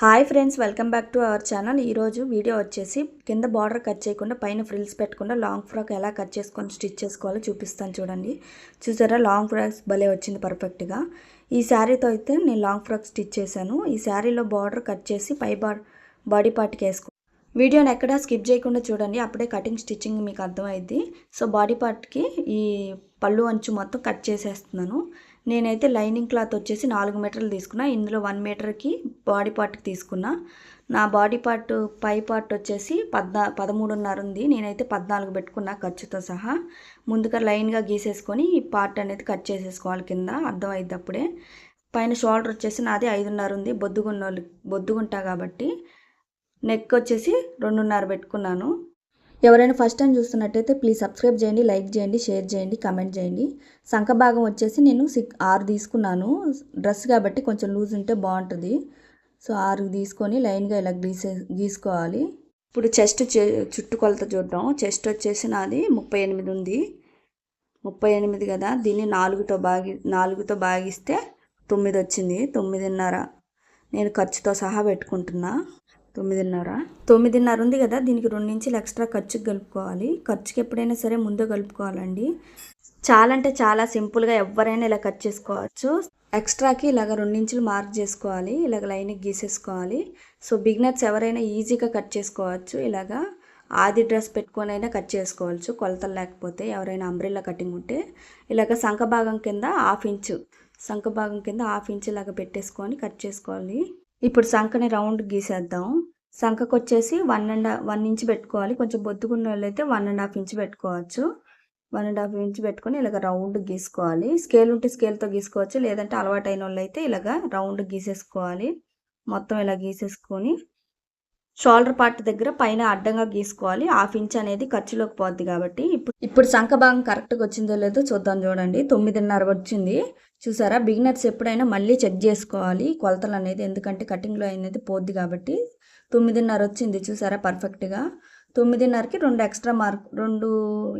Hi friends welcome back to our channel. ఈరోజు video వచ్చేసి కింద బార్డర్ కట్ చేయకుండా పైన ఫ్రిల్స్ పెట్టకుండా లాంగ్ ఫ్రాక్ ఎలా కట్ చేసుకొని స్టిచ్ చేసుకోవాలో చూపిస్తాను చూడండి. చూసారా లాంగ్ ఫ్రాక్స్ భలే వచ్చింది పర్ఫెక్ట్గా ఈ శారీతో అయితే నేను లాంగ్ ఫ్రాక్ స్టిచ్ చేశాను. ఈ శారీలో బార్డర్ కట్ చేసి పై బా బాడీ పార్ట్కి వేసుకో వీడియోని ఎక్కడా స్కిప్ చేయకుండా చూడండి. అప్పుడే కటింగ్ స్టిచ్చింగ్ మీకు అర్థమైద్ది. సో బాడీ పార్ట్కి ఈ పళ్ళు అంచు మొత్తం కట్ చేసేస్తున్నాను. నేనైతే లైనింగ్ క్లాత్ వచ్చేసి నాలుగు మీటర్లు తీసుకున్నా. ఇందులో వన్ మీటర్కి బాడీ పార్ట్కి తీసుకున్నా. నా బాడీ పార్ట్ పై పార్ట్ వచ్చేసి పద్నా పదమూడున్నర ఉంది. నేనైతే పద్నాలుగు పెట్టుకున్నా ఖర్చుతో సహా. ముందుగా లైన్గా గీసేసుకొని ఈ పార్ట్ అనేది కట్ చేసేసుకోవాలి కింద. అర్థమైద్ది అప్పుడే పైన షోల్డర్ వచ్చేసి నాది ఐదున్నర ఉంది. బొద్దుగున్న బొద్దుగుంటా కాబట్టి. నెక్ వచ్చేసి రెండున్నర పెట్టుకున్నాను. ఎవరైనా ఫస్ట్ టైం చూస్తున్నట్టయితే ప్లీజ్ సబ్స్క్రైబ్ చేయండి లైక్ చేయండి షేర్ చేయండి కమెంట్ చేయండి. సంఖ భాగం వచ్చేసి నేను సిక్ ఆరు తీసుకున్నాను. డ్రెస్ కాబట్టి కొంచెం లూజ్ ఉంటే బాగుంటుంది. సో ఆరు తీసుకొని లైన్గా ఇలా గీసే గీసుకోవాలి. ఇప్పుడు చెస్ట్ చుట్టుకొలత చూద్దాం. చెస్ట్ వచ్చేసి నాది ముప్పై ఎనిమిది ఉంది. ముప్పై ఎనిమిది కదా? దీన్ని నాలుగుతో బాగి నాలుగుతో భాగిస్తే తొమ్మిది వచ్చింది. తొమ్మిదిన్నర. నేను ఖర్చుతో సహా పెట్టుకుంటున్నా. తొమ్మిదిన్నర. తొమ్మిదిన్నర ఉంది కదా దీనికి రెండు ఇంచులు ఎక్స్ట్రా ఖర్చుకి కలుపుకోవాలి. ఖర్చుకి ఎప్పుడైనా సరే ముందే కలుపుకోవాలండి. చాలా అంటే చాలా సింపుల్గా ఎవరైనా ఇలా కట్ చేసుకోవచ్చు. ఎక్స్ట్రాకి ఇలాగ రెండించులు మార్క్ చేసుకోవాలి ఇలాగ లైన్కి గీసేసుకోవాలి. సో బిగ్నర్స్ ఎవరైనా ఈజీగా కట్ చేసుకోవచ్చు. ఇలాగా ఆది డ్రెస్ పెట్టుకొని అయినా కట్ చేసుకోవచ్చు. కొలతలు లేకపోతే ఎవరైనా అంబ్రిల్లా కటింగ్ ఉంటే. ఇలాగ సంఖ భాగం కింద హాఫ్ ఇంచు సంఖ భాగం కింద హాఫ్ ఇంచ్ ఇలాగ పెట్టేసుకొని కట్ చేసుకోవాలి. ఇప్పుడు సంఖని రౌండ్ గీసేద్దాం. సంఖకు వచ్చేసి వన్ అండ్ వన్ ఇంచ్ పెట్టుకోవాలి. కొంచెం బొద్దుకున్న వాళ్ళు అయితే వన్ అండ్ హాఫ్ ఇంచ్ పెట్టుకోవచ్చు. వన్ అండ్ హాఫ్ ఇంచ్ పెట్టుకొని ఇలాగ రౌండ్ గీసుకోవాలి. స్కేల్ ఉంటే స్కేల్తో గీసుకోవచ్చు. లేదంటే అలవాటు అయిన వాళ్ళు అయితే ఇలాగ రౌండ్ గీసేసుకోవాలి. మొత్తం ఇలా గీసేసుకొని షోల్డర్ పార్ట్ దగ్గర పైన అడ్డంగా గీసుకోవాలి. హాఫ్ ఇంచ్ అనేది ఖర్చులోకి పోద్ది కాబట్టి. ఇప్పుడు ఇప్పుడు సంఖ భాగం కరెక్ట్గా వచ్చిందో లేదో చూద్దాం చూడండి. తొమ్మిదిన్నర వచ్చింది. చూసారా? బిగినర్స్ ఎప్పుడైనా మళ్ళీ చెక్ చేసుకోవాలి. కొలతలు అనేది ఎందుకంటే కటింగ్లో అనేది పోద్ది కాబట్టి. తొమ్మిదిన్నర వచ్చింది చూసారా? పర్ఫెక్ట్గా. తొమ్మిదిన్నరకి రెండు ఎక్స్ట్రా మార్క్ రెండు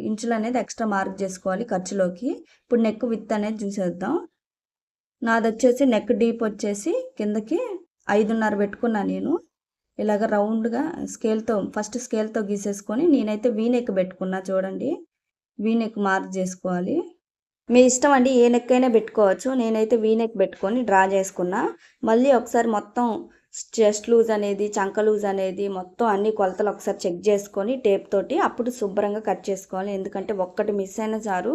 ఇంచులు అనేది ఎక్స్ట్రా మార్క్ చేసుకోవాలి ఖర్చులోకి. ఇప్పుడు నెక్ విత్ అనేది చూసేద్దాం. నాది వచ్చేసి నెక్ డీప్ వచ్చేసి కిందకి ఐదున్నర పెట్టుకున్నా నేను. ఇలాగ రౌండ్గా స్కేల్తో ఫస్ట్ స్కేల్తో గీసేసుకొని నేనైతే వీనెక్ పెట్టుకున్నా చూడండి. వీనెక్ మార్క్ చేసుకోవాలి. మీ ఇష్టం అండి ఏ నెక్ అయినా పెట్టుకోవచ్చు. నేనైతే వీనెక్ పెట్టుకొని డ్రా చేసుకున్నా. మళ్ళీ ఒకసారి మొత్తం చెస్ట్ లూజ్ అనేది చంక లూజ్ అనేది మొత్తం అన్ని కొలతలు ఒకసారి చెక్ చేసుకొని టేప్ తోటి అప్పుడు శుభ్రంగా కట్ చేసుకోవాలి. ఎందుకంటే ఒక్కటి మిస్ అయిన చారు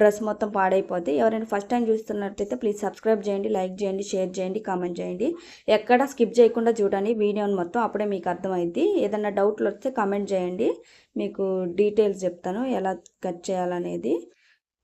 డ్రెస్ మొత్తం పాడైపోతే ఎవరైనా ఫస్ట్ టైం చూస్తున్నట్టయితే ప్లీజ్ సబ్స్క్రైబ్ చేయండి లైక్ చేయండి షేర్ చేయండి కామెంట్ చేయండి. ఎక్కడ స్కిప్ చేయకుండా చూడండి వీడియోని మొత్తం అప్పుడే మీకు అర్థమైద్ది. ఏదైనా డౌట్లు వస్తే కామెంట్ చేయండి. మీకు డీటెయిల్స్ చెప్తాను ఎలా కట్ చేయాలనేది.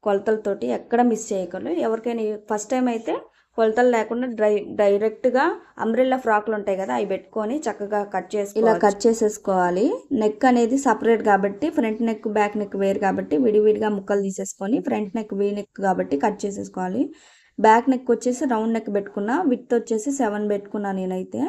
కొలతలతోటి ఎక్కడ మిస్ చేయకూడదు. ఎవరికైనా ఫస్ట్ టైం అయితే కొలతలు లేకుండా డ్రై డైరెక్ట్గా అంబ్రెల్లా ఫ్రాక్లు ఉంటాయి కదా అవి పెట్టుకొని చక్కగా కట్ చేసి ఇలా కట్ చేసేసుకోవాలి. నెక్ అనేది సపరేట్ కాబట్టి ఫ్రంట్ నెక్ బ్యాక్ నెక్ వేరు కాబట్టి విడివిడిగా ముక్కలు తీసేసుకొని ఫ్రంట్ నెక్ వీ నెక్ కాబట్టి కట్ చేసేసుకోవాలి. బ్యాక్ నెక్ వచ్చేసి రౌండ్ నెక్ పెట్టుకున్నా విత్ వచ్చేసి సెవెన్ పెట్టుకున్నా నేనైతే.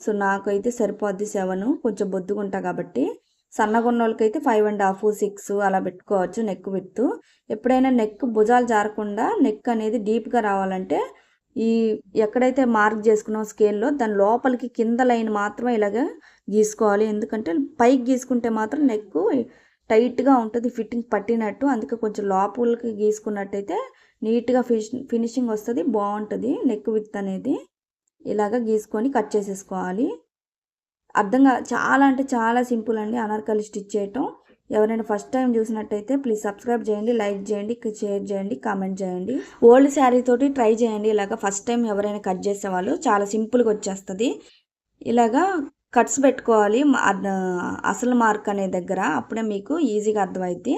సో నాకైతే సరిపోద్ది సెవెన్. కొంచెం బొద్దుగుంటా కాబట్టి. సన్నగున్నోళ్ళకైతే ఫైవ్ అండ్ హాఫ్ సిక్స్ అలా పెట్టుకోవచ్చు నెక్ విత్ ఎప్పుడైనా నెక్ భుజాలు జారకుండా నెక్ అనేది డీప్గా రావాలంటే ఈ ఎక్కడైతే మార్క్ చేసుకున్నాం స్కేల్లో దాని లోపలికి కింద లైన్ మాత్రమే ఇలాగ గీసుకోవాలి. ఎందుకంటే పైకి గీసుకుంటే మాత్రం నెక్ టైట్గా ఉంటుంది ఫిట్టింగ్ పట్టినట్టు. అందుకే కొంచెం లోపలికి గీసుకున్నట్టయితే నీట్గా ఫిష్ ఫినిషింగ్ వస్తుంది బాగుంటుంది. నెక్ విత్ అనేది ఇలాగ గీసుకొని కట్ చేసేసుకోవాలి. అర్థంగా చాలా అంటే చాలా సింపుల్ అండి అనార్కలి స్టిచ్ చేయటం. ఎవరైనా ఫస్ట్ టైం చూసినట్టయితే ప్లీజ్ సబ్స్క్రైబ్ చేయండి లైక్ చేయండి షేర్ చేయండి కామెంట్ చేయండి. ఓల్డ్ శారీ తోటి ట్రై చేయండి ఇలాగ ఫస్ట్ టైం ఎవరైనా కట్ చేసేవాళ్ళు చాలా సింపుల్గా వచ్చేస్తుంది. ఇలాగా కట్స్ పెట్టుకోవాలి అసలు మార్క్ అనే దగ్గర అప్పుడే మీకు ఈజీగా అర్థమైద్ది.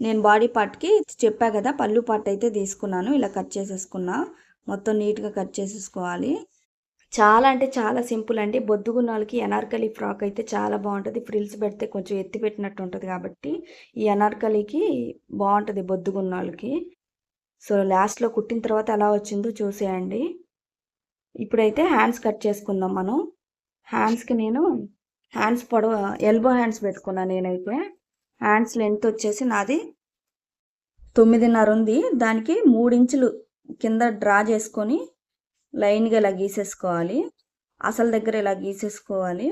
నేను బాడీ పార్ట్కి చెప్పా కదా పళ్ళు పార్ట్ అయితే తీసుకున్నాను ఇలా కట్ చేసేసుకున్నా. మొత్తం నీట్గా కట్ చేసేసుకోవాలి. చాలా అంటే చాలా సింపుల్ అండి. బొద్దుగున్న వాళ్ళకి అనార్కలి ఫ్రాక్ అయితే చాలా బాగుంటుంది. ఫ్రిల్స్ పెడితే కొంచెం ఎత్తి పెట్టినట్టు ఉంటుంది కాబట్టి ఈ అనార్కలికి బాగుంటుంది బొద్దుగున్న వాళ్ళకి సో లాస్ట్లో కుట్టిన తర్వాత ఎలా వచ్చిందో చూసేయండి. ఇప్పుడైతే హ్యాండ్స్ కట్ చేసుకుందాం మనం. హ్యాండ్స్కి నేను హ్యాండ్స్ పొడవ ఎల్బో హ్యాండ్స్ పెట్టుకున్నాను నేనైతే. హ్యాండ్స్ లెంత్ వచ్చేసి నాది తొమ్మిదిన్నర ఉంది. దానికి మూడించులు కింద డ్రా చేసుకొని లైన్గా ఇలా గీసేసుకోవాలి. అసలు దగ్గర ఇలా గీసేసుకోవాలి.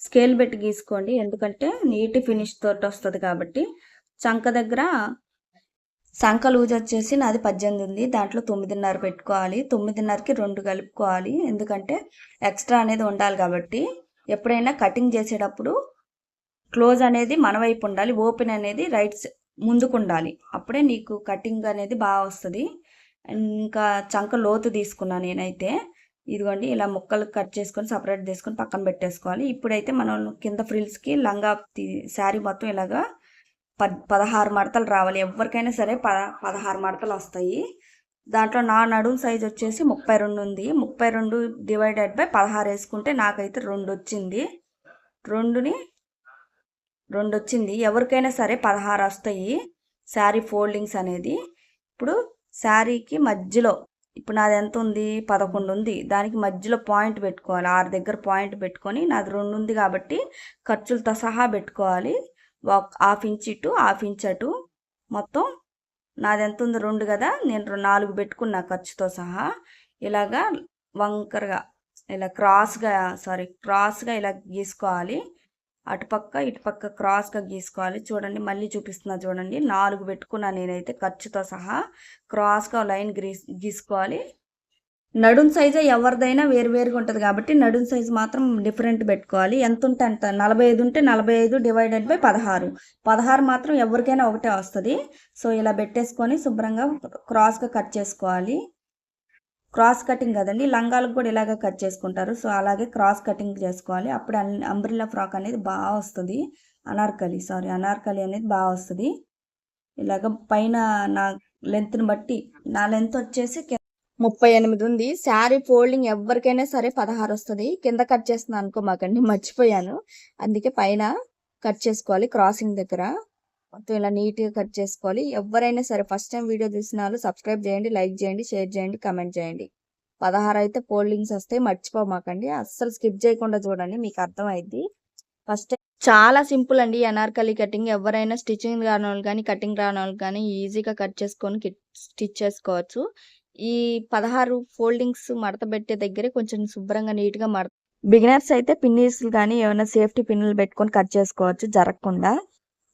స్కేల్ పెట్టి గీసుకోండి. ఎందుకంటే నీట్ ఫినిష్ తోటి వస్తుంది కాబట్టి. చంక దగ్గర సంక లూజ్ వచ్చేసి నాది పద్దెనిమిది ఉంది. దాంట్లో తొమ్మిదిన్నర పెట్టుకోవాలి. తొమ్మిదిన్నరకి రెండు కలుపుకోవాలి. ఎందుకంటే ఎక్స్ట్రా అనేది ఉండాలి కాబట్టి. ఎప్పుడైనా కటింగ్ చేసేటప్పుడు క్లోజ్ అనేది మన వైపు ఉండాలి. ఓపెన్ అనేది రైట్ ముందుకు ఉండాలి. అప్పుడే నీకు కటింగ్ అనేది బాగా వస్తుంది. ఇంకా చంక లోతు తీసుకున్నాను నేనైతే. ఇదిగోండి ఇలా ముక్కలు కట్ చేసుకొని సపరేట్ తీసుకొని పక్కన పెట్టేసుకోవాలి. ఇప్పుడైతే మనం కింద ఫ్రిల్స్కి లంగా శారీ మొత్తం ఇలాగా పద్ పదహారు మడతలు రావాలి. ఎవరికైనా సరే పద పదహారు మడతలు వస్తాయి. దాంట్లో నా నడుం సైజ్ వచ్చేసి ముప్పై రెండు ఉంది. ముప్పై రెండు డివైడెడ్ బై పదహారు వేసుకుంటే నాకైతే రెండు వచ్చింది. రెండుని రెండు వచ్చింది. ఎవరికైనా సరే పదహారు వస్తాయి. శారీ ఫోల్డింగ్స్ అనేది. ఇప్పుడు శారీకి మధ్యలో ఇప్పుడు నాది ఎంత ఉంది పదకొండు ఉంది. దానికి మధ్యలో పాయింట్ పెట్టుకోవాలి. ఆరు దగ్గర పాయింట్ పెట్టుకొని నాది రెండు ఉంది కాబట్టి ఖర్చులతో సహా పెట్టుకోవాలి. ఒక హాఫ్ ఇంచ్ ఇటు హాఫ్ ఇంచ్ అటు. మొత్తం నాది ఎంత ఉంది రెండు కదా? నేను నాలుగు పెట్టుకున్నా ఖర్చుతో సహా. ఇలాగా వంకరగా ఇలా క్రాస్గా సారీ క్రాస్గా ఇలా గీసుకోవాలి. అటుపక్క ఇటుపక్క క్రాస్గా గీసుకోవాలి. చూడండి మళ్ళీ చూపిస్తున్నా చూడండి. నాలుగు పెట్టుకున్నా నేనైతే ఖర్చుతో సహా క్రాస్గా లైన్ గీస్ గీసుకోవాలి. నడుం సైజు ఎవరిదైనా వేరువేరుగా ఉంటుంది కాబట్టి నడుం సైజు మాత్రం డిఫరెంట్ పెట్టుకోవాలి. ఎంత ఉంటే అంత. నలభై ఐదు ఉంటే నలభై ఐదు డివైడెడ్ బై పదహారు. పదహారు మాత్రం ఎవరికైనా ఒకటే వస్తుంది. సో ఇలా పెట్టేసుకొని శుభ్రంగా క్రాస్గా కట్ చేసుకోవాలి. క్రాస్ కటింగ్ కదండి లంగాలకు కూడా ఇలాగ కట్ చేసుకుంటారు. సో అలాగే క్రాస్ కటింగ్ చేసుకోవాలి. అప్పుడు అంబ్రిల్లా ఫ్రాక్ అనేది బాగా వస్తుంది. అనార్కలి సారీ అనార్కలి అనేది బాగా వస్తుంది. ఇలాగ పైన నా లెంత్ని బట్టి నా లెంత్ వచ్చేసి ముప్పై ఎనిమిది ఉంది. శారీ ఫోల్డింగ్ ఎవరికైనా సరే పదహారు వస్తుంది. కింద కట్ చేస్తున్నాను అనుకో మాకండి మర్చిపోయాను. అందుకే పైన కట్ చేసుకోవాలి క్రాసింగ్ దగ్గర. మొత్తం ఇలా నీట్గా కట్ చేసుకోవాలి. ఎవరైనా సరే ఫస్ట్ టైం వీడియో చూసిన వాళ్ళు సబ్స్క్రైబ్ చేయండి లైక్ చేయండి షేర్ చేయండి కమెంట్ చేయండి. పదహారు అయితే ఫోల్డింగ్స్ వస్తాయి మర్చిపోమాకండి. అస్సలు స్కిప్ చేయకుండా చూడండి మీకు అర్థమైంది ఫస్ట్ చాలా సింపుల్ అండి. అనార్కలి కటింగ్. ఎవరైనా స్టిచ్చింగ్ రాని వాళ్ళు కానీ కటింగ్ రాని వాళ్ళు కానీ ఈజీగా కట్ చేసుకొని స్టిచ్ చేసుకోవచ్చు. ఈ పదహారు ఫోల్డింగ్స్ మడత పెట్టే దగ్గరే కొంచెం శుభ్రంగా నీట్గా మడత బిగినర్స్ అయితే పిన్నీస్లు కానీ ఏమైనా సేఫ్టీ పిన్నులు పెట్టుకొని కట్ చేసుకోవచ్చు జరగకుండా.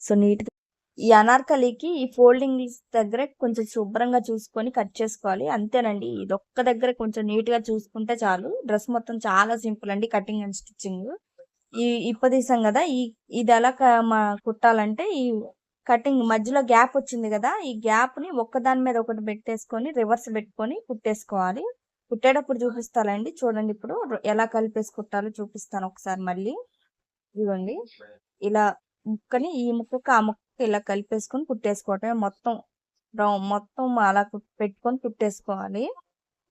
సో నీట్గా ఈ అనార్కలికి ఈ ఫోల్డింగ్స్ దగ్గర కొంచెం శుభ్రంగా చూసుకొని కట్ చేసుకోవాలి. అంతేనండి. ఇది ఒక్క దగ్గర కొంచెం నీట్గా చూసుకుంటే చాలు. డ్రెస్ మొత్తం చాలా సింపుల్ అండి. Cutting and stitching. ఈ ఇప్పదీసాం కదా. ఈ ఇది ఎలా కుట్టాలంటే ఈ కటింగ్ మధ్యలో గ్యాప్ వచ్చింది కదా. ఈ గ్యాప్ని ఒక్కదాని మీద ఒకటి పెట్టేసుకొని రివర్స్ పెట్టుకొని కుట్టేసుకోవాలి. కుట్టేటప్పుడు చూపిస్తానండి చూడండి ఇప్పుడు ఎలా కలిపేసి కుట్టాలో చూపిస్తాను ఒకసారి మళ్ళీ. ఇవ్వండి ఇలా ముక్కని ఈ ముక్కకు ఆ ముక్క ఇలా కలిపేసుకొని కుట్టేసుకోవటమే మొత్తం. మొత్తం అలా పెట్టుకొని కుట్టేసుకోవాలి.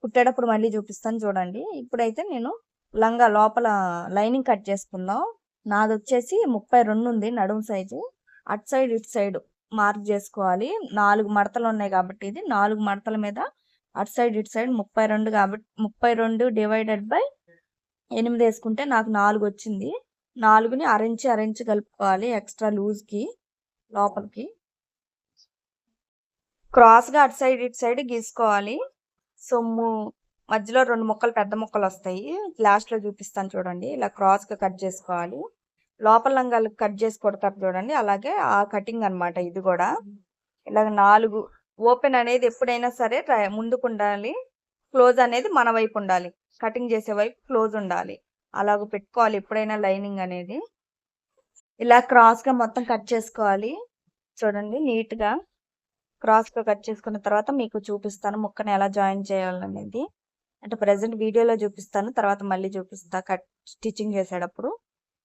కుట్టేటప్పుడు మళ్ళీ చూపిస్తాను చూడండి. ఇప్పుడైతే నేను లంగా లోపల లైనింగ్ కట్ చేసుకుందాం. నాది వచ్చేసి ముప్పై రెండు ఉంది నడుము సైజు. అటు సైడ్ ఇటు సైడ్ మార్క్ చేసుకోవాలి. నాలుగు మడతలు ఉన్నాయి కాబట్టి ఇది నాలుగు మడతల మీద అటు సైడ్ ఇటు సైడ్ ముప్పై రెండు కాబట్టి ముప్పై రెండు డివైడెడ్ బై ఎనిమిది వేసుకుంటే నాకు నాలుగు వచ్చింది. నాలుగుని అరించి అరించి కలుపుకోవాలి ఎక్స్ట్రా లూజ్కి లోపలికి. క్రాస్గా అటు సైడ్ ఇటు సైడ్ గీసుకోవాలి. సొమ్ము మధ్యలో రెండు ముక్కలు పెద్ద ముక్కలు వస్తాయి. లాస్ట్లో చూపిస్తాను చూడండి. ఇలా క్రాస్గా కట్ చేసుకోవాలి. లోపల లంగాలు కట్ చేసి కొడతారు చూడండి. అలాగే ఆ కటింగ్ అనమాట ఇది కూడా. ఇలాగ నాలుగు ఓపెన్ అనేది ఎప్పుడైనా సరే ముందుకు ఉండాలి. క్లోజ్ అనేది మన వైపు ఉండాలి. కటింగ్ చేసే వైపు క్లోజ్ ఉండాలి. అలాగ పెట్టుకోవాలి ఎప్పుడైనా లైనింగ్ అనేది. ఇలా క్రాస్గా మొత్తం కట్ చేసుకోవాలి. చూడండి నీట్గా క్రాస్గా కట్ చేసుకున్న తర్వాత మీకు చూపిస్తాను ముక్కని ఎలా జాయిన్ చేయాలనేది. అంటే ప్రజెంట్ వీడియోలో చూపిస్తాను తర్వాత మళ్ళీ చూపిస్తా కట్ స్టిచ్చింగ్ చేసేటప్పుడు.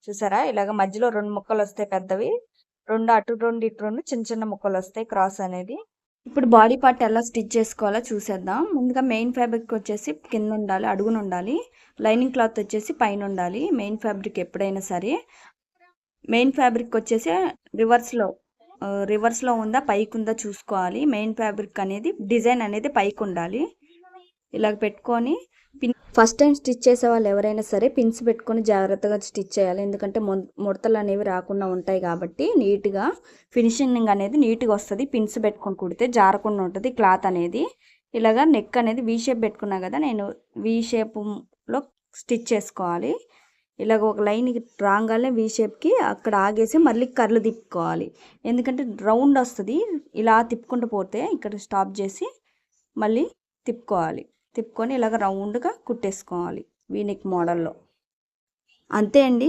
చూసారా? ఇలాగ మధ్యలో రెండు ముక్కలు వస్తాయి పెద్దవి. రెండు అటు రెండు ఇటు రెండు చిన్న చిన్న ముక్కలు వస్తాయి క్రాస్ అనేది. ఇప్పుడు బాడీ పార్ట్ ఎలా స్టిచ్ చేసుకోవాలో చూసేద్దాం. ముందుగా మెయిన్ ఫ్యాబ్రిక్ వచ్చేసి కింద ఉండాలి అడుగున ఉండాలి. లైనింగ్ క్లాత్ వచ్చేసి పైన ఉండాలి మెయిన్ ఫ్యాబ్రిక్ ఎప్పుడైనా సరే. మెయిన్ ఫ్యాబ్రిక్ వచ్చేసి రివర్స్లో రివర్స్లో ఉందా పైకి ఉందా చూసుకోవాలి. మెయిన్ ఫ్యాబ్రిక్ అనేది డిజైన్ అనేది పైకి ఉండాలి ఇలాగ పెట్టుకొని పిన్ ఫస్ట్ టైం స్టిచ్ చేసే వాళ్ళు ఎవరైనా సరే పిన్స్ పెట్టుకొని జాగ్రత్తగా స్టిచ్ చేయాలి. ఎందుకంటే ముడతలు అనేవి రాకుండా ఉంటాయి కాబట్టి నీట్గా ఫినిషింగ్ అనేది నీట్గా వస్తుంది. పిన్స్ పెట్టుకొని కుడితే జారకుండా ఉంటుంది. క్లాత్ అనేది ఇలాగా నెక్ అనేది వీ షేప్ పెట్టుకున్నా కదా నేను వీ షేప్లో స్టిచ్ చేసుకోవాలి. ఇలాగ ఒక లైన్ రాగానే వీ షేప్కి అక్కడ ఆగేసి మళ్ళీ కర్లు తిప్పుకోవాలి. ఎందుకంటే రౌండ్ వస్తుంది. ఇలా తిప్పుకుంటూ పోతే ఇక్కడ స్టాప్ చేసి మళ్ళీ తిప్పుకోవాలి. తిప్పుకొని ఇలాగ రౌండ్గా కుట్టేసుకోవాలి వీనిక్ మోడల్లో. అంతే అండి.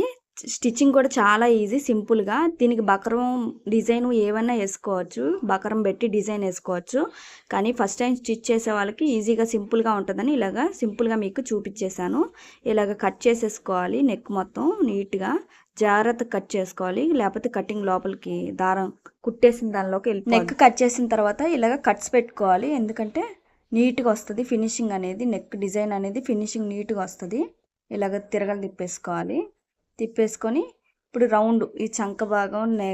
స్టిచ్చింగ్ కూడా చాలా ఈజీ సింపుల్గా. దీనికి బకరం డిజైన్ ఏమైనా వేసుకోవచ్చు. బకరం పెట్టి డిజైన్ వేసుకోవచ్చు. కానీ ఫస్ట్ టైం స్టిచ్ చేసే వాళ్ళకి ఈజీగా సింపుల్గా ఉంటుందని ఇలాగా సింపుల్గా మీకు చూపించేశాను ఇలాగ కట్ చేసేసుకోవాలి నెక్ మొత్తం నీట్గా. జాగ్రత్త కట్ చేసుకోవాలి. లేకపోతే కటింగ్ లోపలికి దారం కుట్టేసిన దానిలోకి వెళ్ళి నెక్ కట్ చేసిన తర్వాత ఇలాగ కట్స్ పెట్టుకోవాలి. ఎందుకంటే నీట్గా వస్తుంది. ఫినిషింగ్ అనేది నెక్ డిజైన్ అనేది ఫినిషింగ్ నీట్గా వస్తుంది. ఇలాగ తిరగలు తిప్పేసుకోవాలి. తిప్పేసుకొని ఇప్పుడు రౌండ్ ఈ చంక భాగం నె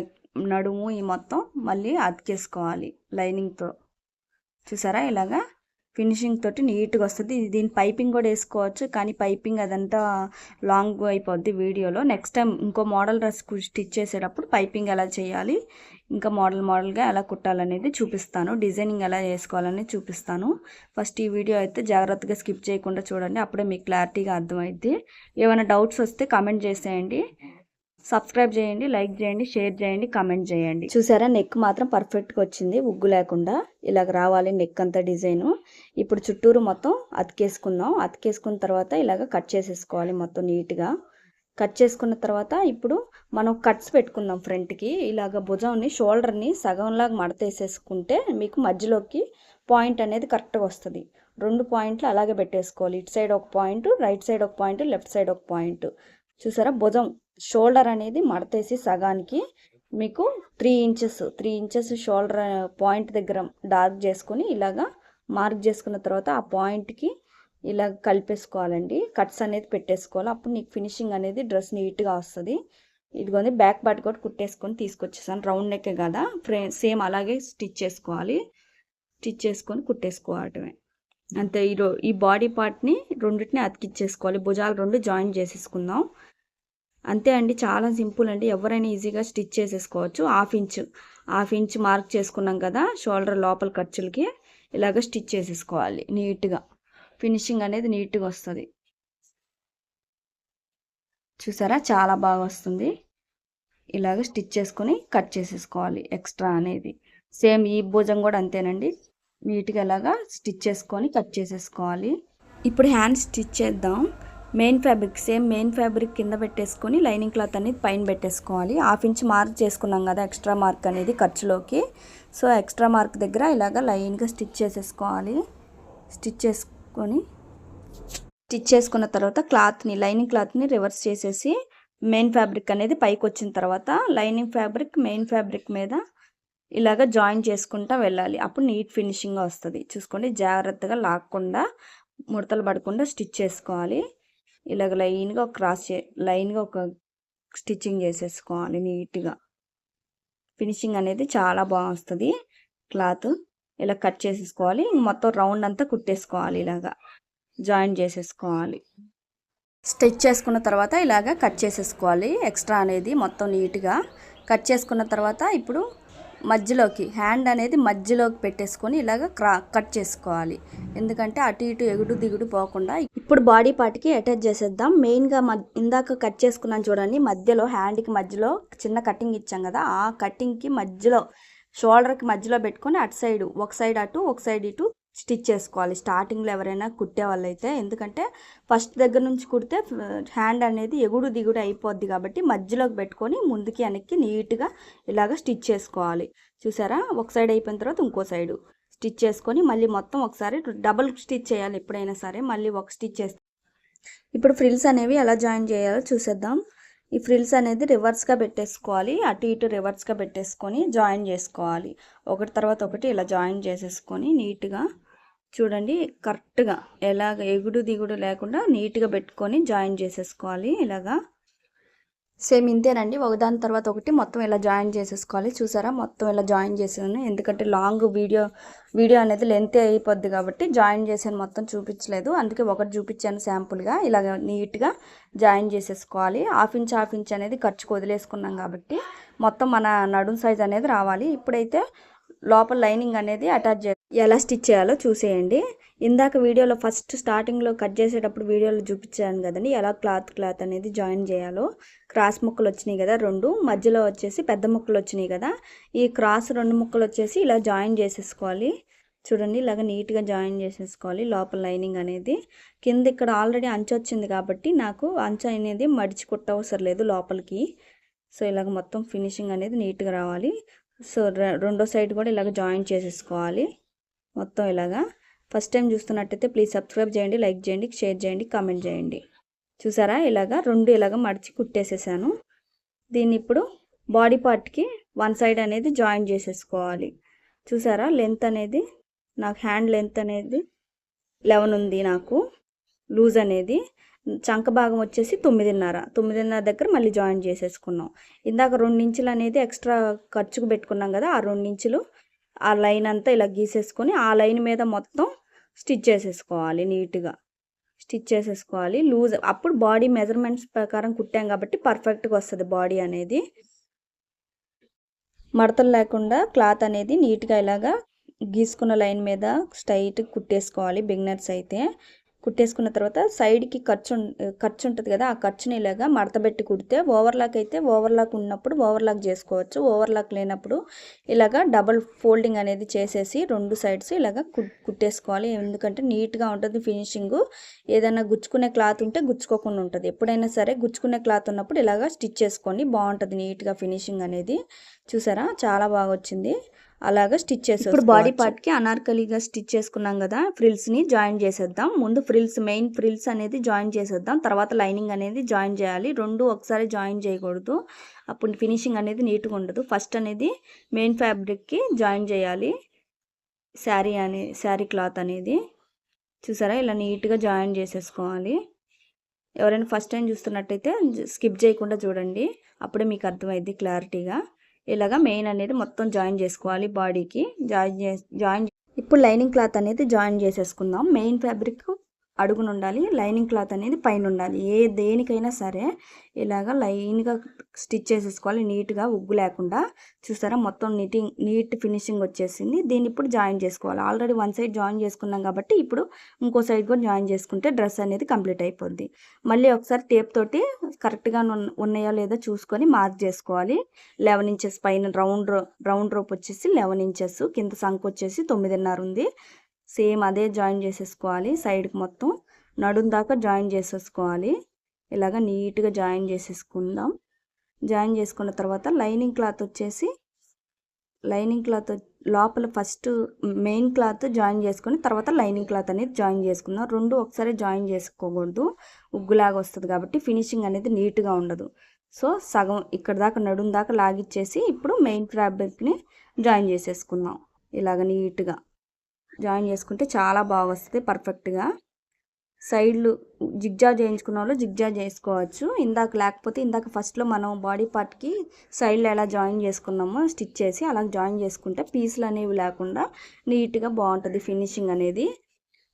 నడుము ఈ మొత్తం మళ్ళీ అతికేసుకోవాలి లైనింగ్తో. చూసారా? ఇలాగా ఫినిషింగ్ తోటి నీట్గా వస్తుంది. దీని పైపింగ్ కూడా వేసుకోవచ్చు. కానీ పైపింగ్ అదంతా లాంగ్ అయిపోద్ది వీడియోలో. నెక్స్ట్ టైం ఇంకో మోడల్ డ్రెస్ స్టిచ్ చేసేటప్పుడు పైపింగ్ ఎలా చేయాలి ఇంకా మోడల్ మోడల్గా ఎలా కుట్టాలనేది చూపిస్తాను. డిజైనింగ్ ఎలా చేసుకోవాలని చూపిస్తాను. ఫస్ట్ ఈ వీడియో అయితే జాగ్రత్తగా స్కిప్ చేయకుండా చూడండి. అప్పుడే మీకు క్లారిటీగా అర్థమైద్ది. ఏమైనా డౌట్స్ వస్తే కామెంట్ చేసేయండి. సబ్స్క్రైబ్ చేయండి లైక్ చేయండి షేర్ చేయండి కామెంట్ చేయండి. చూసారా నెక్ మాత్రం పర్ఫెక్ట్గా వచ్చింది ఉగ్గు లేకుండా. ఇలాగ రావాలి నెక్ అంతా డిజైను ఇప్పుడు చుట్టూరు మొత్తం అతికేసుకుందాం. అతికేసుకున్న తర్వాత ఇలాగ కట్ చేసేసుకోవాలి మొత్తం నీట్గా కట్ చేసుకున్న తర్వాత ఇప్పుడు మనం కట్స్ పెట్టుకుందాం ఫ్రంట్కి ఇలాగ భుజంని షోల్డర్ని సగంలాగా మడతేసేసుకుంటే మీకు మధ్యలోకి పాయింట్ అనేది కరెక్ట్గా వస్తుంది. రెండు పాయింట్లు అలాగే పెట్టేసుకోవాలి. ఇటు సైడ్ ఒక పాయింట్ రైట్ సైడ్ ఒక పాయింట్ లెఫ్ట్ సైడ్ ఒక పాయింట్ చూసారా భుజం షోల్డర్ అనేది మడతేసి సగానికి మీకు three inches three inches shoulder point దగ్గర డార్క్ చేసుకొని ఇలాగా మార్క్ చేసుకున్న తర్వాత ఆ పాయింట్కి ఇలా కలిపేసుకోవాలండి. కట్స్ అనేది పెట్టేసుకోవాలి. అప్పుడు నీకు ఫినిషింగ్ అనేది డ్రెస్ నీట్గా వస్తుంది. ఇదిగోండి బ్యాక్ పార్ట్ కూడా కుట్టేసుకొని తీసుకొచ్చేసాను. రౌండ్ నెక్ కదా ఫ్రే సేమ్ అలాగే స్టిచ్ చేసుకోవాలి. స్టిచ్ చేసుకొని కుట్టేసుకోవటమే. అంతే ఈ ఈ బాడీ పార్ట్ని రెండింటిని అతికిచ్చేసుకోవాలి. భుజాలు రెండు జాయిన్ చేసేసుకుందాం. అంతే అండి చాలా సింపుల్ అండి. ఎవరైనా ఈజీగా స్టిచ్ చేసేసుకోవచ్చు. Half inch half inch mark చేసుకున్నాం కదా షోల్డర్ లోపల ఖర్చులకి ఇలాగ స్టిచ్ చేసేసుకోవాలి నీట్గా. ఫినిషింగ్ అనేది నీట్గా వస్తుంది. చూసారా? చాలా బాగా వస్తుంది. ఇలాగ స్టిచ్ చేసుకొని కట్ చేసేసుకోవాలి ఎక్స్ట్రా అనేది. సేమ్ ఈ భుజం కూడా అంతేనండి. నీట్గా ఇలాగా స్టిచ్ చేసుకొని కట్ చేసేసుకోవాలి. ఇప్పుడు హ్యాండ్ స్టిచ్ చేద్దాం. Main fabric same main fabric కింద పెట్టేసుకొని లైనింగ్ క్లాత్ అనేది పైన పెట్టేసుకోవాలి. హాఫ్ ఇంచ్ మార్క్ చేసుకున్నాం కదా ఎక్స్ట్రా మార్క్ అనేది ఖర్చులోకి. సో ఎక్స్ట్రా మార్క్ దగ్గర ఇలాగ లైన్గా స్టిచ్ చేసేసుకోవాలి. స్టిచ్ చేసుకొని స్టిచ్ చేసుకున్న తర్వాత క్లాత్ని లైనింగ్ క్లాత్ని రివర్స్ చేసేసి మెయిన్ ఫ్యాబ్రిక్ అనేది పైకి వచ్చిన తర్వాత లైనింగ్ ఫ్యాబ్రిక్ మెయిన్ ఫ్యాబ్రిక్ మీద ఇలాగ జాయిన్ చేసుకుంటా వెళ్ళాలి. అప్పుడు నీట్ ఫినిషింగ్గా వస్తుంది. చూసుకోండి జాగ్రత్తగా లాక్కుండా ముడతలు పడకుండా స్టిచ్ చేసుకోవాలి. ఇలాగ లైన్గా ఒక క్రాస్ చే లైన్గా ఒక స్టిచ్చింగ్ చేసేసుకోవాలి నీట్గా. ఫినిషింగ్ అనేది చాలా బాగుస్తుంది. క్లాత్ ఇలా కట్ చేసేసుకోవాలి. మొత్తం రౌండ్ అంతా కుట్టేసుకోవాలి ఇలాగా. జాయిన్ చేసేసుకోవాలి. స్టిచ్ చేసుకున్న తర్వాత ఇలాగ కట్ చేసేసుకోవాలి. ఎక్స్ట్రా అనేది మొత్తం నీట్గా. కట్ చేసుకున్న తర్వాత ఇప్పుడు మధ్యలోకి హ్యాండ్ అనేది మధ్యలోకి పెట్టేసుకొని ఇలాగ క్రా కట్ చేసుకోవాలి. ఎందుకంటే అటు ఇటు ఎగుడు దిగుడు పోకుండా ఇప్పుడు బాడీ పార్ట్కి అటాచ్ చేసేద్దాం. మెయిన్గా ఇందాక కట్ చేసుకున్నాను చూడండి మధ్యలో హ్యాండ్కి మధ్యలో చిన్న కటింగ్ ఇచ్చాం కదా ఆ కటింగ్కి మధ్యలో షోల్డర్కి మధ్యలో పెట్టుకొని అటు సైడ్ ఒక సైడ్ అటు ఒక సైడ్ ఇటు స్టిచ్ చేసుకోవాలి. స్టార్టింగ్లో ఎవరైనా కుట్టే వాళ్ళైతే ఎందుకంటే ఫస్ట్ దగ్గర నుంచి కుడితే హ్యాండ్ అనేది ఎగుడు దిగుడు అయిపోద్ది కాబట్టి మధ్యలోకి పెట్టుకొని ముందుకి వెనక్కి నీట్గా ఇలాగ స్టిచ్ చేసుకోవాలి. చూసారా? ఒక సైడ్ అయిపోయిన తర్వాత ఇంకో సైడు స్టిచ్ చేసుకొని మళ్ళీ మొత్తం ఒకసారి డబుల్ స్టిచ్ చేయాలి ఎప్పుడైనా సరే మళ్ళీ ఒక స్టిచ్ చేస్తే. ఇప్పుడు ఫ్రిల్స్ అనేవి ఎలా జాయిన్ చేయాలో చూసేద్దాం. ఈ ఫ్రిల్స్ అనేది రివర్స్గా పెట్టేసుకోవాలి. అటు ఇటు రివర్స్గా పెట్టేసుకొని జాయిన్ చేసుకోవాలి. ఒకటి తర్వాత ఒకటి ఇలా జాయిన్ చేసేసుకొని నీట్గా చూడండి కరెక్ట్గా ఎలాగ ఎగుడు దిగుడు లేకుండా నీట్గా పెట్టుకొని జాయిన్ చేసేసుకోవాలి ఇలాగా. సేమ్ ఇంతేనండి. ఒకదాని తర్వాత ఒకటి మొత్తం ఇలా జాయిన్ చేసేసుకోవాలి. చూసారా? మొత్తం ఇలా జాయిన్ చేసాను ఎందుకంటే లాంగ్ వీడియో వీడియో అనేది లెంత్ అయిపోద్ది కాబట్టి జాయిన్ చేసాను మొత్తం చూపించలేదు. అందుకే ఒకటి చూపించాను శాంపుల్గా. ఇలాగ నీట్గా జాయిన్ చేసేసుకోవాలి. హాఫ్ ఇంచ్ హాఫ్ ఇంచ్ అనేది ఖర్చుకు వదిలేసుకున్నాం కాబట్టి మొత్తం మన నడుం సైజ్ అనేది రావాలి. ఇప్పుడైతే లోపల లైనింగ్ అనేది అటాచ్ చే ఎలా స్టిచ్ చేయాలో చూసేయండి. ఇందాక వీడియోలో ఫస్ట్ స్టార్టింగ్లో కట్ చేసేటప్పుడు వీడియోలో చూపించాను కదండి ఎలా క్లాత్ క్లాత్ అనేది జాయిన్ చేయాలో. క్రాస్ ముక్కలు వచ్చినాయి కదా రెండు మధ్యలో వచ్చేసి పెద్ద ముక్కలు వచ్చినాయి కదా. ఈ క్రాస్ రెండు ముక్కలు వచ్చేసి ఇలా జాయిన్ చేసేసుకోవాలి. చూడండి ఇలాగ నీట్గా జాయిన్ చేసేసుకోవాలి లోపల లైనింగ్ అనేది. కింద ఇక్కడ ఆల్రెడీ అంచు వచ్చింది కాబట్టి నాకు అంచు అనేది మడిచి కుట్టవసరం లేదు లోపలికి. సో ఇలాగ మొత్తం ఫినిషింగ్ అనేది నీట్గా రావాలి. సో రెండో సైడ్ కూడా ఇలాగ జాయిన్ చేసేసుకోవాలి. మొత్తం ఇలాగా. ఫస్ట్ టైం చూస్తున్నట్టయితే ప్లీజ్ సబ్స్క్రైబ్ చేయండి లైక్ చేయండి షేర్ చేయండి కామెంట్ చేయండి. చూసారా? ఇలాగా రెండు ఇలాగ మడిచి కుట్టేసేసాను. దీన్ని ఇప్పుడు బాడీ పార్ట్కి వన్ సైడ్ అనేది జాయిన్ చేసేసుకోవాలి. చూసారా? లెంత్ అనేది నాకు హ్యాండ్ లెంత్ అనేది లెవెన్ ఉంది నాకు. లూజ్ అనేది చంక భాగం వచ్చేసి తొమ్మిదిన్నర. తొమ్మిదిన్నర దగ్గర మళ్ళీ జాయిన్ చేసేసుకున్నాం. ఇందాక రెండు ఇంచులు అనేది ఎక్స్ట్రా ఖర్చుకు పెట్టుకున్నాం కదా ఆ రెండు ఇంచులు ఆ లైన్ అంతా ఇలా గీసేసుకొని ఆ లైన్ మీద మొత్తం స్టిచ్ చేసేసుకోవాలి నీట్గా. స్టిచ్ చేసేసుకోవాలి. లూజ్ అప్పుడు బాడీ మెజర్మెంట్స్ ప్రకారం కుట్టాం కాబట్టి పర్ఫెక్ట్గా వస్తుంది బాడీ అనేది. మడతలు లేకుండా క్లాత్ అనేది నీట్గా ఇలాగా గీసుకున్న లైన్ మీద స్ట్రైట్ కుట్టేసుకోవాలి బిగినర్స్ అయితే. కుట్టేసుకున్న తర్వాత సైడ్కి ఖర్చు ఖర్చు ఉంటుంది కదా ఆ ఖర్చుని ఇలాగా మడతబెట్టి కుడితే ఓవర్లాక్ అయితే ఓవర్లాక్ ఉన్నప్పుడు ఓవర్లాక్ చేసుకోవచ్చు. ఓవర్లాక్ లేనప్పుడు ఇలాగా డబల్ ఫోల్డింగ్ అనేది చేసేసి రెండు సైడ్స్ ఇలాగా కుట్టేసుకోవాలి. ఎందుకంటే నీట్గా ఉంటుంది ఫినిషింగ్. ఏదైనా గుచ్చుకునే క్లాత్ ఉంటే గుచ్చుకోకుండా ఉంటుంది. ఎప్పుడైనా సరే గుచ్చుకునే క్లాత్ ఉన్నప్పుడు ఇలాగా స్టిచ్ చేసుకోండి. బాగుంటుంది నీట్గా ఫినిషింగ్ అనేది. చూసారా? చాలా బాగా వచ్చింది అలాగా స్టిచ్ చేసి ఇప్పుడు బాడీ పార్ట్కి అనార్కలిగా స్టిచ్ చేసుకున్నాం కదా ఫ్రిల్స్ని జాయిన్ చేసేద్దాం. ముందు ఫ్రిల్స్ మెయిన్ ఫ్రిల్స్ అనేది జాయిన్ చేసేద్దాం. తర్వాత లైనింగ్ అనేది జాయిన్ చేయాలి. రెండు ఒకసారి జాయిన్ చేయకూడదు. అప్పుడు ఫినిషింగ్ అనేది నీట్గా ఉండదు. ఫస్ట్ అనేది మెయిన్ ఫ్యాబ్రిక్కి జాయిన్ చేయాలి. శారీ అనే శారీ క్లాత్ అనేది. చూసారా? ఇలా నీట్గా జాయిన్ చేసేసుకోవాలి. ఎవరైనా ఫస్ట్ టైం చూస్తున్నట్టయితే స్కిప్ చేయకుండా చూడండి. అప్పుడే మీకు అర్థమైంది క్లారిటీగా. ఇలాగా మెయిన్ అనేది మొత్తం జాయిన్ చేసుకోవాలి బాడీకి. జాయిన్ జాయిన్ ఇప్పుడు లైనింగ్ క్లాత్ అనేది జాయిన్ చేసేసుకుందాం. మెయిన్ ఫ్యాబ్రిక్ అడుగున ఉండాలి లైనింగ్ క్లాత్ అనేది పైన ఉండాలి ఏ దేనికైనా సరే ఇలాగ లైన్గా స్టిచ్ చేసేసుకోవాలి. నీట్గా ఉగ్గు లేకుండా. చూసారా? మొత్తం నీటింగ్ నీట్ ఫినిషింగ్ వచ్చేసింది. దీన్ని ఇప్పుడు జాయిన్ చేసుకోవాలి. ఆల్రెడీ వన్ సైడ్ జాయిన్ చేసుకున్నాం కాబట్టి ఇప్పుడు ఇంకో సైడ్ కూడా జాయిన్ చేసుకుంటే డ్రెస్ అనేది కంప్లీట్ అయిపోద్ది. మళ్ళీ ఒకసారి టేప్ తోటి కరెక్ట్గా ఉన్నాయో లేదో చూసుకొని మార్క్ చేసుకోవాలి. లెవెన్ ఇంచెస్ పైన రౌండ్ రౌండ్ రోప్ వచ్చేసి లెవెన్ ఇంచెస్. కింద సంక్ వచ్చేసి తొమ్మిదిన్నర ఉంది. సేమ్ అదే జాయిన్ చేసేసుకోవాలి. సైడ్కి మొత్తం నడుం దాకా జాయిన్ చేసేసుకోవాలి. ఇలాగ నీట్గా జాయిన్ చేసేసుకుందాం. జాయిన్ చేసుకున్న తర్వాత లైనింగ్ క్లాత్ వచ్చేసి లైనింగ్ క్లాత్ లోపల ఫస్ట్ మెయిన్ క్లాత్ జాయిన్ చేసుకుని తర్వాత లైనింగ్ క్లాత్ అనేది జాయిన్ చేసుకుందాం. రెండు ఒకసారి జాయిన్ చేసుకోకూడదు. ఉగ్గులాగా వస్తుంది కాబట్టి ఫినిషింగ్ అనేది నీట్గా ఉండదు. సో సగం ఇక్కడ దాకా నడుం దాకా లాగిచ్చేసి ఇప్పుడు మెయిన్ ఫ్యాబ్రిక్ని జాయిన్ చేసేసుకుందాం. ఇలాగ నీట్గా. జాయిన్ చేసుకుంటే చాలా బాగా వస్తుంది పర్ఫెక్ట్గా. సైడ్లు జిగ్జా చేయించుకున్న వాళ్ళు జిగ్జా చేసుకోవచ్చు. ఇందాక లేకపోతే ఇందాక ఫస్ట్లో మనం బాడీ పార్ట్కి సైడ్లో ఎలా జాయిన్ చేసుకున్నామో స్టిచ్ చేసి అలా జాయిన్ చేసుకుంటే పీసులు అనేవి లేకుండా నీట్గా బాగుంటుంది ఫినిషింగ్ అనేది.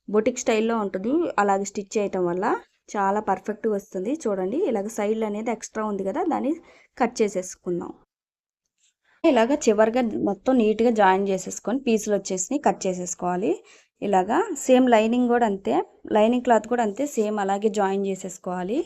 బొటిక్ స్టైల్లో ఉంటుంది అలాగే స్టిచ్ చేయటం వల్ల చాలా పర్ఫెక్ట్గా వస్తుంది. చూడండి ఇలాగ సైడ్లు అనేది ఎక్స్ట్రా ఉంది కదా దాన్ని కట్ చేసేసుకుందాం. ఇలాగ చివరిగా మొత్తం నీట్గా జాయిన్ చేసేసుకొని పీసులు వచ్చేసి కట్ చేసేసుకోవాలి. ఇలాగా సేమ్ లైనింగ్ కూడా అంతే లైనింగ్ క్లాత్ కూడా అంతే సేమ్ అలాగే జాయిన్ చేసేసుకోవాలి.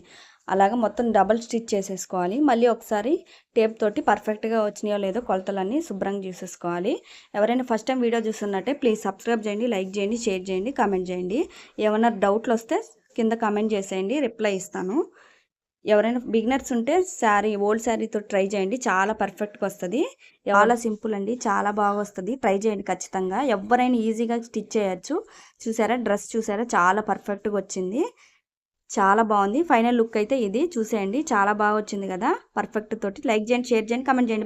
అలాగ మొత్తం డబల్ స్టిచ్ చేసేసుకోవాలి. మళ్ళీ ఒకసారి టేప్ తోటి పర్ఫెక్ట్గా వచ్చినాయో లేదో కొలతలన్నీ శుభ్రంగా చూసేసుకోవాలి. ఎవరైనా ఫస్ట్ టైం వీడియో చూస్తున్నట్టే ప్లీజ్ సబ్స్క్రైబ్ చేయండి లైక్ చేయండి షేర్ చేయండి కామెంట్ చేయండి. ఏమైనా డౌట్లు వస్తే కింద కామెంట్ చేసేయండి రిప్లై ఇస్తాను. ఎవరైనా బిగినర్స్ ఉంటే శారీ ఓల్డ్ శారీతో ట్రై చేయండి. చాలా పర్ఫెక్ట్గా వస్తుంది. చాలా సింపుల్ అండి. చాలా బాగా వస్తుంది. ట్రై చేయండి ఖచ్చితంగా. ఎవరైనా ఈజీగా స్టిచ్ చేయొచ్చు. చూసారా? డ్రెస్ చూసారా? చాలా పర్ఫెక్ట్గా వచ్చింది. చాలా బాగుంది. ఫైనల్ లుక్ అయితే ఇది. చూసేయండి. చాలా బాగా వచ్చింది కదా? పర్ఫెక్ట్ తోటి. లైక్ చేయండి షేర్ చేయండి కమెంట్ చేయండి.